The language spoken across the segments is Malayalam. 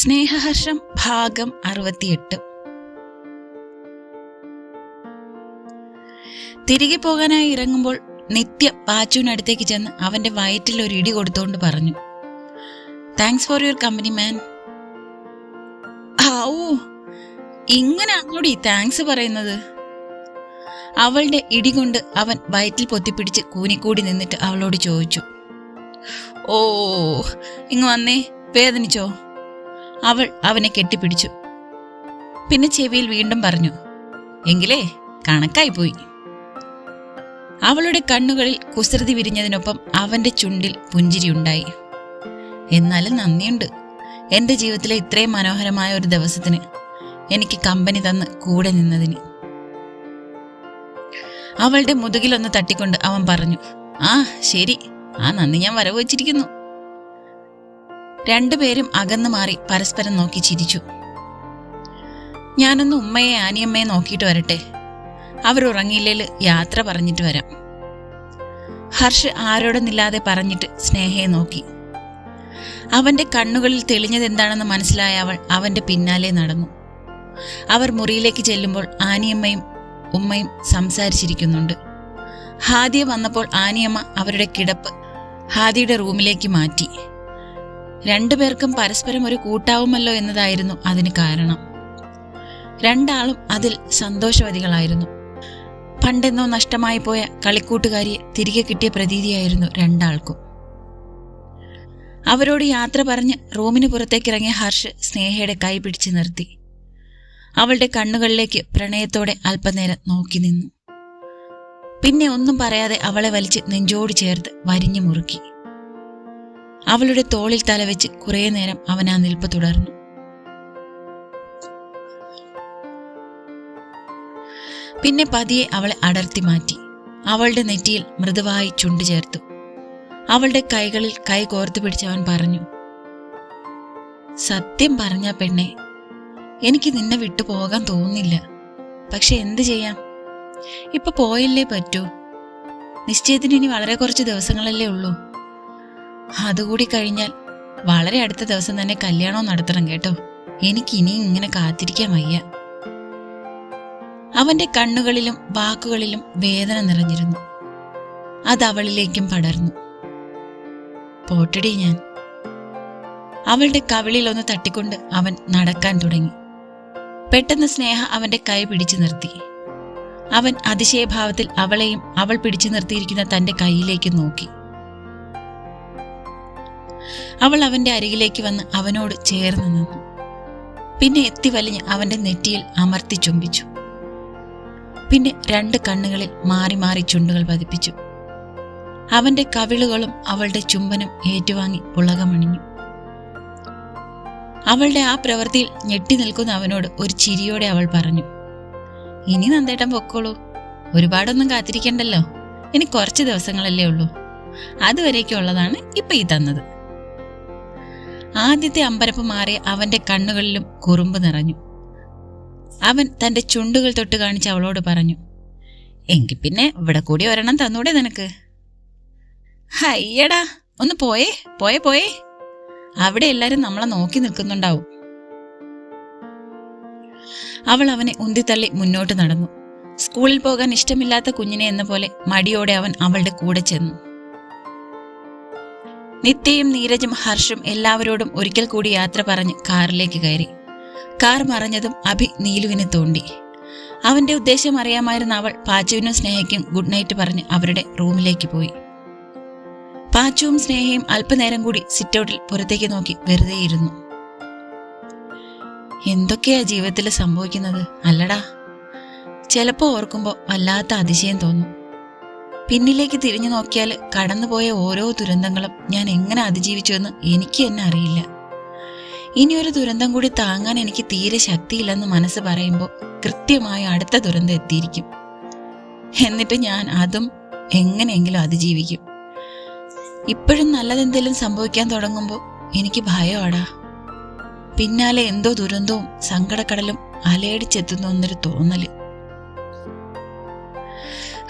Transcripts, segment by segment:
സ്നേഹഹർഷം ഭാഗം അറുപത്തിയെട്ട്. തിരികെ പോകാനായി ഇറങ്ങുമ്പോൾ നിത്യ പാച്ചുവിനടുത്തേക്ക് ചെന്ന് അവന്റെ വയറ്റിൽ ഒരു ഇടി കൊടുത്തുകൊണ്ട് പറഞ്ഞു. Thanks for your company man ഓ ഇങ്ങനെ അങ്ങോട്ട് താങ്ക്സ് പറയുന്നത്? അവളുടെ ഇടി കൊണ്ട് അവൻ വയറ്റിൽ പൊത്തിപ്പിടിച്ച് കൂനിക്കൂടി നിന്നിട്ട് അവളോട് ചോദിച്ചു. ഓ ഇങ്ങ് വന്നേ വേദനിച്ചോ? അവൾ അവനെ കെട്ടിപ്പിടിച്ചു. പിന്നെ ചെവിയിൽ വീണ്ടും പറഞ്ഞു എങ്കിലേ കണക്കായി പോയി. അവളുടെ കണ്ണുകളിൽ കുസൃതി വിരിഞ്ഞതിനൊപ്പം അവന്റെ ചുണ്ടിൽ പുഞ്ചിരിയുണ്ടായി എന്നാലും നന്ദിയുണ്ട്. എന്റെ ജീവിതത്തിലെ ഇത്രയും മനോഹരമായ ഒരു ദിവസത്തിന് എനിക്ക് കമ്പനി തന്ന് കൂടെ നിന്നതിന്. അവളുടെ മുതുകിലൊന്ന് തട്ടിക്കൊണ്ട് അവൻ പറഞ്ഞു ആ ശരി. ആ നന്ദി ഞാൻ വരവ് വച്ചിരിക്കുന്നു. രണ്ടുപേരും അകന്നു മാറി പരസ്പരം നോക്കി ചിരിച്ചു. ഞാനൊന്ന് ഉമ്മയെ ആനിയമ്മയെ നോക്കിയിട്ട് വരട്ടെ. അവരുറങ്ങിയില്ലേൽ യാത്ര പറഞ്ഞിട്ട് വരാം. ഹർഷ് ആരോടൊന്നില്ലാതെ പറഞ്ഞിട്ട് സ്നേഹയെ നോക്കി. അവന്റെ കണ്ണുകളിൽ തെളിഞ്ഞത് എന്താണെന്ന് മനസ്സിലായ അവൾ അവന്റെ പിന്നാലെ നടന്നു. അവർ മുറിയിലേക്ക് ചെല്ലുമ്പോൾ ആനിയമ്മയും ഉമ്മയും സംസാരിച്ചിരിക്കുന്നുണ്ട്. ഹാദിയ വന്നപ്പോൾ ആനിയമ്മ അവരുടെ കിടപ്പ് ഹാദിയുടെ റൂമിലേക്ക് മാറ്റി. രണ്ടുപേർക്കും പരസ്പരം ഒരു കൂട്ടാവുമല്ലോ എന്നതായിരുന്നു അതിന് കാരണം. രണ്ടാളും അതിൽ സന്തോഷവതികളായിരുന്നു. പണ്ടെന്നോ നഷ്ടമായി പോയ കളിക്കൂട്ടുകാരിയെ തിരികെ കിട്ടിയ പ്രതീതിയായിരുന്നു രണ്ടാൾക്കും. അവരോട് യാത്ര പറഞ്ഞ് റൂമിന് പുറത്തേക്കിറങ്ങിയ ഹർഷ് സ്നേഹയുടെ കൈ പിടിച്ചു നിർത്തി. അവളുടെ കണ്ണുകളിലേക്ക് പ്രണയത്തോടെ അല്പനേരം നോക്കി നിന്നു. പിന്നെ ഒന്നും പറയാതെ അവളെ വലിച്ച് നെഞ്ചോട് ചേർത്ത് വരിഞ്ഞു മുറുക്കി. അവളുടെ തോളിൽ തലവെച്ച് കുറേ നേരം അവൻ ആ നിൽപ്പ് തുടർന്നു. പിന്നെ പതിയെ അവളെ അടർത്തി മാറ്റി. അവളുടെ നെറ്റിയിൽ മൃദുവായി ചുണ്ടു ചേർത്തു. അവളുടെ കൈകളിൽ കൈ കോർത്തു പിടിച്ചവൻ പറഞ്ഞു സത്യം പറഞ്ഞ പെണ്ണെ എനിക്ക് നിന്നെ വിട്ടു പോകാൻ തോന്നുന്നില്ല. പക്ഷെ എന്ത് ചെയ്യാം? ഇപ്പൊ പോയല്ലേ പറ്റൂ. നിശ്ചയത്തിന് ഇനി വളരെ കുറച്ച് ദിവസങ്ങളല്ലേ ഉള്ളൂ. അതുകൂടി കഴിഞ്ഞാൽ വളരെ അടുത്ത ദിവസം തന്നെ കല്യാണവും നടത്തണം കേട്ടോ. എനിക്ക് ഇനിയും ഇങ്ങനെ കാത്തിരിക്കാൻ വയ്യ. അവന്റെ കണ്ണുകളിലും വാക്കുകളിലും വേദന നിറഞ്ഞിരുന്നു. അത് അവളിലേക്കും പടർന്നു. പോട്ടടി ഞാൻ. അവളുടെ കവിളിൽ ഒന്ന് തട്ടിക്കൊണ്ട് അവൻ നടക്കാൻ തുടങ്ങി. പെട്ടെന്ന് സ്നേഹ അവന്റെ കൈ പിടിച്ചു നിർത്തി. അവൻ അതിശയഭാവത്തിൽ അവളെയും അവൾ പിടിച്ചു നിർത്തിയിരിക്കുന്ന തന്റെ കൈയിലേക്ക് നോക്കി. അവൾ അവന്റെ അരികിലേക്ക് വന്ന് അവനോട് ചേർന്ന് നിന്നു. പിന്നെ എത്തിവലിഞ്ഞ് അവന്റെ നെറ്റിയിൽ അമർത്തി ചുംബിച്ചു. പിന്നെ രണ്ട് കണ്ണുകളിൽ മാറി മാറി ചുണ്ടുകൾ പതിപ്പിച്ചു. അവന്റെ കവിളുകളും അവളുടെ ചുംബനം ഏറ്റുവാങ്ങി പുളകമണിഞ്ഞു. അവളുടെ ആ പ്രവൃത്തിയിൽ ഞെട്ടി നിൽക്കുന്ന അവനോട് ഒരു ചിരിയോടെ അവൾ പറഞ്ഞു ഇനി നന്ദേട്ടൻ പൊക്കോളൂ. ഒരുപാടൊന്നും കാത്തിരിക്കണ്ടല്ലോ. ഇനി കുറച്ച് ദിവസങ്ങളല്ലേ ഉള്ളൂ. അതുവരേക്കുള്ളതാണ് ഇപ്പൊ ഈ തന്നത്. ആദ്യത്തെ അമ്പരപ്പ് മാറി അവന്റെ കണ്ണുകളിലും കുറുമ്പ് നിറഞ്ഞു. അവൻ തന്റെ ചുണ്ടുകൾ തൊട്ട് കാണിച്ച് അവളോട് പറഞ്ഞു എങ്കിൽ പിന്നെ ഇവിടെ കൂടി ഒരെണ്ണം തന്നൂടെ നിനക്ക്. ഹയ്യടാ ഒന്ന് പോയേ പോയേ പോയേ. അവിടെ എല്ലാരും നമ്മളെ നോക്കി നിൽക്കുന്നുണ്ടാവും. അവൾ അവനെ ഉന്തിത്തള്ളി മുന്നോട്ട് നടന്നു. സ്കൂളിൽ പോകാൻ ഇഷ്ടമില്ലാത്ത കുഞ്ഞിനെ എന്ന പോലെ മടിയോടെ അവൻ അവളുടെ കൂടെ ചെന്നു. നിത്യയും നീരജും ഹർഷും എല്ലാവരോടും ഒരിക്കൽ കൂടി യാത്ര പറഞ്ഞ് കാറിലേക്ക് കയറി. കാർ മറഞ്ഞതും അഭി നീലുവിനെ തോണ്ടി. അവന്റെ ഉദ്ദേശം അറിയാമായിരുന്ന അവൾ പാച്ചുവിനും സ്നേഹയ്ക്കും ഗുഡ് നൈറ്റ് പറഞ്ഞ് അവരുടെ റൂമിലേക്ക് പോയി. പാച്ചുവും സ്നേഹയും അല്പനേരം കൂടി സിറ്റൗട്ടിൽ പുറത്തേക്ക് നോക്കി വെറുതെയിരുന്നു. എന്തൊക്കെയാ ജീവിതത്തിൽ സംഭവിക്കുന്നത്? അല്ലടാ. ചിലപ്പോ ഓർക്കുമ്പോൾ വല്ലാത്ത അതിശയം തോന്നും. പിന്നിലേക്ക് തിരിഞ്ഞു നോക്കിയാൽ കടന്നുപോയ ഓരോ ദുരന്തങ്ങളും ഞാൻ എങ്ങനെ അതിജീവിച്ചു എന്ന് എനിക്ക് തന്നെ അറിയില്ല. ഒരു ദുരന്തം കൂടി താങ്ങാൻ എനിക്ക് തീരെ ശക്തിയില്ലെന്ന് മനസ്സ് പറയുമ്പോൾ കൃത്യമായി അടുത്ത ദുരന്തം എത്തിയിരിക്കും. എന്നിട്ട് ഞാൻ അതും എങ്ങനെയെങ്കിലും അതിജീവിക്കും. ഇപ്പോഴും നല്ലതെന്തെങ്കിലും സംഭവിക്കാൻ തുടങ്ങുമ്പോൾ എനിക്ക് ഭയമാടാ. പിന്നാലെ എന്തോ ദുരന്തവും സങ്കടക്കടലും അലയടിച്ചെത്തുന്നു എന്നൊരു തോന്നൽ.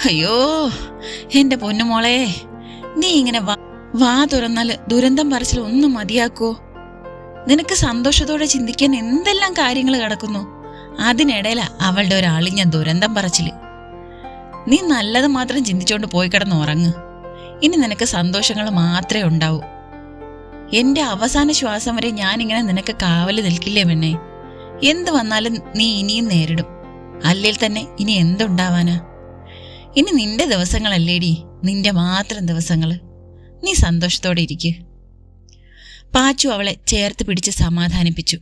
അയ്യോ എന്റെ പൊന്നുമോളെ നീ ഇങ്ങനെ വാ തുറന്നാൽ ദുരന്തം പറച്ചിൽ ഒന്നും മതിയാക്കോ? നിനക്ക് സന്തോഷത്തോടെ ചിന്തിക്കാൻ എന്തെല്ലാം കാര്യങ്ങൾ കിടക്കുന്നു? അതിനിടയില അവളുടെ ഒരാളിഞ്ഞ ദുരന്തം പറച്ചിൽ. നീ നല്ലത് മാത്രം ചിന്തിച്ചോണ്ട് പോയി കിടന്ന് ഉറങ്ങ്. ഇനി നിനക്ക് സന്തോഷങ്ങൾ മാത്രമേ ഉണ്ടാവൂ. എന്റെ അവസാന ശ്വാസം വരെ ഞാനിങ്ങനെ നിനക്ക് കാവൽ നിൽക്കില്ലേ പെണ്ണേ? എന്ത് വന്നാലും നീ ഇനിയും നേരിടും. അല്ലെങ്കിൽ തന്നെ ഇനി എന്തുണ്ടാവാനാ? ഇനി നിന്റെ ദിവസങ്ങളല്ലേടി? നിന്റെ മാത്രം ദിവസങ്ങൾ നീ സന്തോഷത്തോടെ ഇരിക്ക്. പാച്ചു അവളെ ചേർത്ത് പിടിച്ച് സമാധാനിപ്പിച്ചു.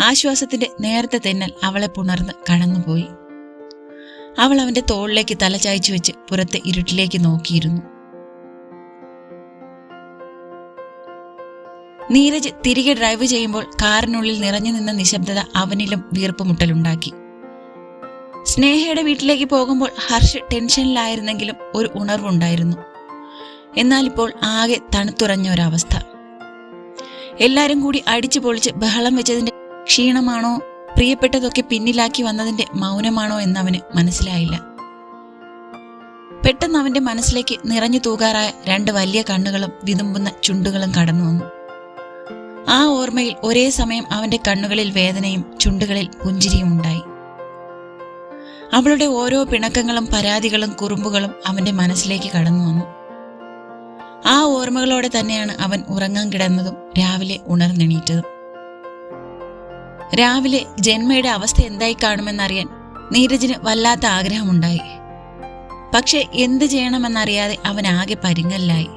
ആശ്വാസത്തിന്റെ നേരത്തെ തെന്നൽ അവളെ പുണർന്ന് കടന്നുപോയി. അവൾ അവന്റെ തോളിലേക്ക് തല ചായച്ചു വെച്ച് പുറത്തെ ഇരുട്ടിലേക്ക് നോക്കിയിരുന്നു. നീരജ് തിരികെ ഡ്രൈവ് ചെയ്യുമ്പോൾ കാറിനുള്ളിൽ നിറഞ്ഞു നിന്ന നിശബ്ദത അവനിലും വീർപ്പുമുട്ടലുണ്ടാക്കി. സ്നേഹയുടെ വീട്ടിലേക്ക് പോകുമ്പോൾ ഹർഷ് ടെൻഷനിലായിരുന്നെങ്കിലും ഒരു ഉണർവുണ്ടായിരുന്നു. എന്നാൽ ഇപ്പോൾ ആകെ തണുത്തുറഞ്ഞ ഒരവസ്ഥ. എല്ലാരും കൂടി അടിച്ചു പൊളിച്ച് ബഹളം വെച്ചതിന്റെ ക്ഷീണമാണോ പ്രിയപ്പെട്ടതൊക്കെ പിന്നിലാക്കി വന്നതിന്റെ മൗനമാണോ എന്ന് എന്നവന് മനസ്സിലായില്ല. പെട്ടെന്ന് അവന്റെ മനസ്സിലേക്ക് നിറഞ്ഞു തൂകാറായ രണ്ട് വലിയ കണ്ണുകളും വിതുമ്പുന്ന ചുണ്ടുകളും കടന്നു വന്നു. ആ ഓർമ്മയിൽ ഒരേ സമയം അവന്റെ കണ്ണുകളിൽ വേദനയും ചുണ്ടുകളിൽ പുഞ്ചിരിയും ഉണ്ടായി. അവളുടെ ഓരോ പിണക്കങ്ങളും പരാതികളും കുറുമ്പുകളും അവന്റെ മനസ്സിലേക്ക് കടന്നു വന്നു. ആ ഓർമ്മകളോടെ തന്നെയാണ് അവൻ ഉറങ്ങാൻ കിടന്നതും രാവിലെ ഉണർന്നെണീറ്റതും. രാവിലെ ജന്മയുടെ അവസ്ഥ എന്തായി കാണുമെന്നറിയാൻ നീരജിന് വല്ലാത്ത ആഗ്രഹമുണ്ടായി. പക്ഷെ എന്ത് ചെയ്യണമെന്നറിയാതെ അവൻ ആകെ പരിങ്ങലിലായി.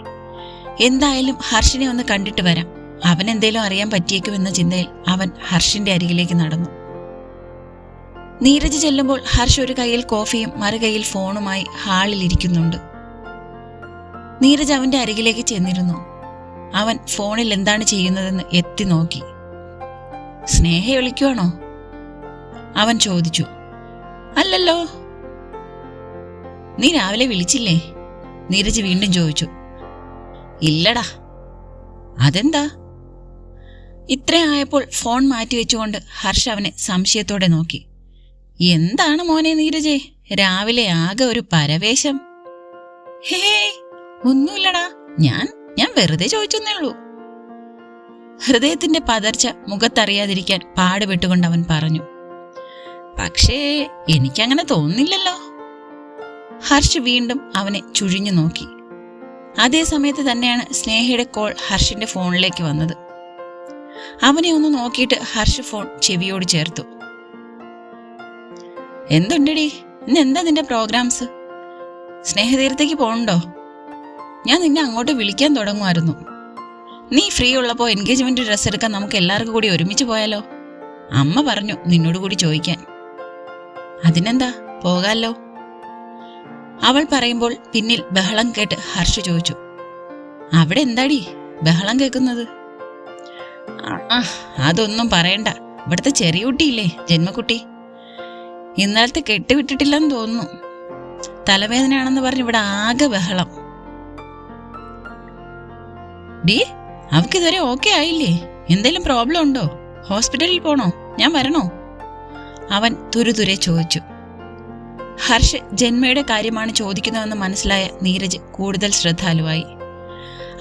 എന്തായാലും ഹർഷിനെ ഒന്ന് കണ്ടിട്ട് വരാം. അവൻ എന്തേലും അറിയാൻ പറ്റിയേക്കുമെന്ന ചിന്തയിൽ അവൻ ഹർഷിന്റെ അരികിലേക്ക് നടന്നു. നീരജ് ചെല്ലുമ്പോൾ ഹർഷ് ഒരു കയ്യിൽ കോഫിയും മറുകൈയിൽ ഫോണുമായി ഹാളിൽ ഇരിക്കുന്നുണ്ട് നീരജ് അവന്റെ അരികിലേക്ക് ചെന്നിരുന്നു. അവൻ ഫോണിൽ എന്താണ് ചെയ്യുന്നതെന്ന് എത്തി നോക്കി. സ്നേഹ വിളിക്കുവാണോ? അവൻ ചോദിച്ചു. അല്ലല്ലോ. നീ രാവിലെ വിളിച്ചില്ലേ? നീരജ് വീണ്ടും ചോദിച്ചു. ഇല്ലടാ. അതെന്താ? ഇത്രയായപ്പോൾ ഫോൺ മാറ്റി വെച്ചുകൊണ്ട് ഹർഷ അവനെ സംശയത്തോടെ നോക്കി. എന്താണ് മോനെ നീരജേ? രാവിലെ ആകെ ഒരു പരവേശം. ഹേ ഒന്നുമില്ലടാ. ഞാൻ ഞാൻ വെറുതെ ചോദിച്ചെന്നേ ഉള്ളൂ ഹൃദയത്തിന്റെ പതർച്ച മുഖത്തറിയാതിരിക്കാൻ പാടുപെട്ടുകൊണ്ട് അവൻ പറഞ്ഞു. പക്ഷേ എനിക്കങ്ങനെ തോന്നില്ലല്ലോ ഹർഷ് വീണ്ടും അവനെ ചുഴിഞ്ഞു നോക്കി. അതേ സമയത്ത് തന്നെയാണ് സ്നേഹയുടെ കോൾ ഹർഷിന്റെ ഫോണിലേക്ക് വന്നത്. അവനെ ഒന്ന് നോക്കിയിട്ട് ഹർഷ് ഫോൺ ചെവിയോട് ചേർത്തു. എന്തുണ്ടടി? ഇന്ന് എന്താ നിന്റെ പ്രോഗ്രാംസ് സ്നേഹതീരത്തേക്ക് പോകണ്ടോ ഞാൻ നിന്നെ അങ്ങോട്ട് വിളിക്കാൻ തുടങ്ങുമായിരുന്നു. നീ ഫ്രീ ഉള്ളപ്പോൾ എൻഗേജ്മെന്റ് ഡ്രസ്സ് എടുക്കാൻ നമുക്ക് എല്ലാവർക്കും കൂടി ഒരുമിച്ച് പോയാലോ? അമ്മ പറഞ്ഞു നിന്നോട് കൂടി ചോദിക്കാൻ. അതിനെന്താ? പോകാലോ? അവൾ പറയുമ്പോൾ പിന്നിൽ ബഹളം കേട്ട് ഹർഷ് ചോദിച്ചു. അവിടെ എന്താടി? ബഹളം കേൾക്കുന്നത്? അതൊന്നും പറയണ്ട. ഇവിടുത്തെ ചെറിയ കുട്ടിയില്ലേ ജന്മക്കുട്ടി? ഇന്നലത്തെ കെട്ടിവിട്ടിട്ടില്ലെന്ന് തോന്നുന്നു. തലവേദനയാണെന്ന് പറഞ്ഞ് ഇവിടെ ആകെ ബഹളം. ഡി അവക്ക് ഇതുവരെ ഓക്കെ ആയില്ലേ? എന്തെങ്കിലും പ്രോബ്ലം ഉണ്ടോ? ഹോസ്പിറ്റലിൽ പോണോ? ഞാൻ വരണോ? അവൻ തുരുതുരെ ചോദിച്ചു. ഹർഷ് ജന്മയുടെ കാര്യമാണ് ചോദിക്കുന്നതെന്ന് മനസ്സിലായ നീരജ് കൂടുതൽ ശ്രദ്ധാലുവായി.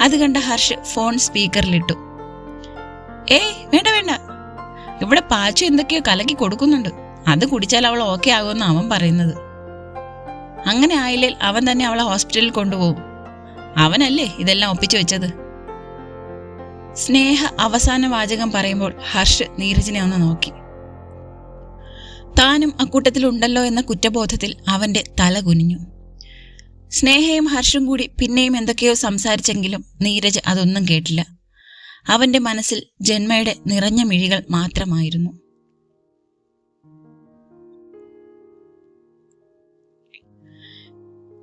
അത് കണ്ട ഹർഷ് ഫോൺ സ്പീക്കറിലിട്ടു. ഏയ് വേണ്ട വേണ്ട. ഇവിടെ പാച്ചു എന്തൊക്കെയോ കലക്കി കൊടുക്കുന്നുണ്ട്. അത് കുടിച്ചാൽ അവൾ ഓക്കെ ആകുമെന്ന് അവൻ പറയുന്നത്. അങ്ങനെ ആയില്ലേൽ അവൻ തന്നെ അവളെ ഹോസ്പിറ്റലിൽ കൊണ്ടുപോകും. അവനല്ലേ ഇതെല്ലാം ഒപ്പിച്ചു വെച്ചത്? സ്നേഹ അവസാന വാചകം പറയുമ്പോൾ ഹർഷ് നീരജിനെ ഒന്ന് നോക്കി. താനും അക്കൂട്ടത്തിൽ ഉണ്ടല്ലോ എന്ന കുറ്റബോധത്തിൽ അവന്റെ തല കുനിഞ്ഞു. സ്നേഹയും ഹർഷും കൂടി പിന്നെയും എന്തൊക്കെയോ സംസാരിച്ചെങ്കിലും നീരജ് അതൊന്നും കേട്ടില്ല. അവന്റെ മനസ്സിൽ ജന്മയുടെ നിറഞ്ഞ മിഴികൾ മാത്രമായിരുന്നു.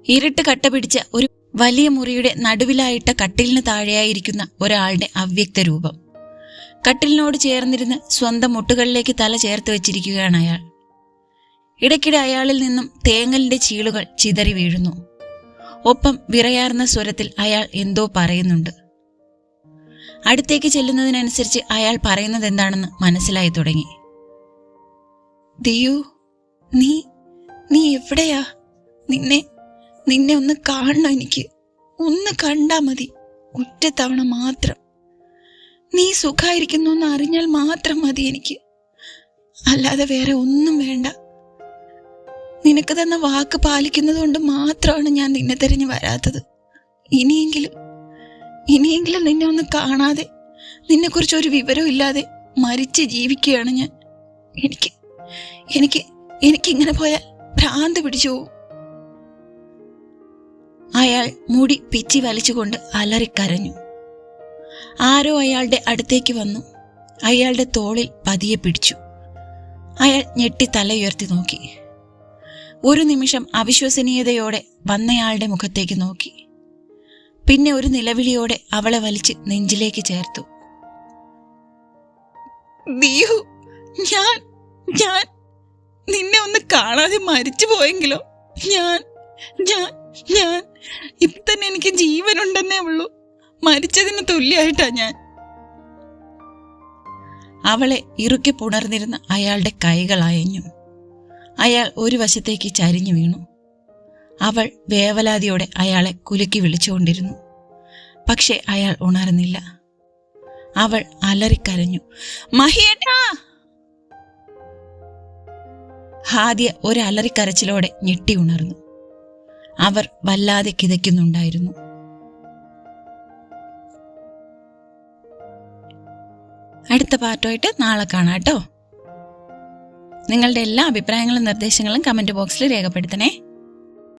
ഇരുട്ട് കട്ട പിടിച്ച ഒരു വലിയ മുറിയുടെ നടുവിലായിട്ട കട്ടിലിന് താഴെയായിരിക്കുന്ന ഒരാളുടെ അവ്യക്ത രൂപം. കട്ടിലിനോട് ചേർന്നിരുന്ന് സ്വന്തം മുട്ടുകളിലേക്ക് തല ചേർത്ത് വെച്ചിരിക്കുകയാണ് അയാൾ. ഇടയ്ക്കിടെ അയാളിൽ നിന്നും തേങ്ങലിന്റെ ചീളുകൾ ചിതറി വീഴുന്നു. ഒപ്പം വിറയാർന്ന സ്വരത്തിൽ അയാൾ എന്തോ പറയുന്നുണ്ട്. അടുത്തേക്ക് ചെല്ലുന്നതിനനുസരിച്ച് അയാൾ പറയുന്നത് എന്താണെന്ന് മനസ്സിലായി തുടങ്ങി. ദിയു നീ നീ എവിടെയാ? നിന്നെ നിന്നെ ഒന്ന് കാണണം എനിക്ക്. ഒന്ന് കണ്ടാ മതി. ഒറ്റ തവണ മാത്രം. നീ സുഖായിരിക്കുന്നു എന്ന് അറിഞ്ഞാൽ മാത്രം മതി എനിക്ക്. അല്ലാതെ വേറെ ഒന്നും വേണ്ട. നിനക്ക് തന്ന വാക്ക് പാലിക്കുന്നത് കൊണ്ട് മാത്രമാണ് ഞാൻ നിന്നെ തിരഞ്ഞു വരാത്തത്. ഇനിയെങ്കിലും ഇനിയെങ്കിലും നിന്നെ ഒന്ന് കാണാതെ നിന്നെക്കുറിച്ച് ഒരു വിവരവും ഇല്ലാതെ മരിച്ച് ജീവിക്കുകയാണ് ഞാൻ. എനിക്ക് എനിക്ക് എനിക്കിങ്ങനെ പോയാൽ ഭ്രാന്ത് പിടിച്ചു പോവും അയാൾ മുടി പിച്ചി വലിച്ചുകൊണ്ട് അലറിക്കരഞ്ഞു. ആരോ അയാളുടെ അടുത്തേക്ക് വന്നു. അയാളുടെ തോളിൽ പതിയെ പിടിച്ചു. അയാൾ ഞെട്ടി തലയുയർത്തി നോക്കി. ഒരു നിമിഷം അവിശ്വസനീയതയോടെ വന്നയാളുടെ മുഖത്തേക്ക് നോക്കി. പിന്നെ ഒരു നിലവിളിയോടെ അവളെ വലിച്ച് നെഞ്ചിലേക്ക് ചേർത്തു. ഞാൻ ഞാൻ നിന്നെ ഒന്ന് കാണാതെ മരിച്ചു പോയെങ്കിലോ ഞാൻ ഞാൻ ഞാൻ ഇപ്പൊ തന്നെ എനിക്ക് ജീവനുണ്ടെന്നേ ഉള്ളൂ. മരിച്ചതിന് തുല്യായിട്ടാ ഞാൻ. അവളെ ഇറുക്കി പുണർന്നിരുന്ന അയാളുടെ കൈകൾ അയഞ്ഞു. അയാൾ ഒരു വശത്തേക്ക് ചരിഞ്ഞു വീണു. അവൾ വേവലാതിയോടെ അയാളെ കുലുക്കി വിളിച്ചുകൊണ്ടിരുന്നു. പക്ഷെ അയാൾ ഉണർന്നില്ല. അവൾ അലറിക്കരഞ്ഞു. മഹിയേട്ടാ! ഹാദിയ ഒരു അലറിക്കരച്ചിലോടെ ഞെട്ടി ഉണർന്നു. അവർ വല്ലാതെ കിതയ്ക്കുന്നുണ്ടായിരുന്നു. അടുത്ത പാർട്ടുമായിട്ട് നാളെ കാണാം കേട്ടോ. നിങ്ങളുടെ എല്ലാ അഭിപ്രായങ്ങളും നിർദ്ദേശങ്ങളും കമന്റ് ബോക്സിൽ രേഖപ്പെടുത്തണേ.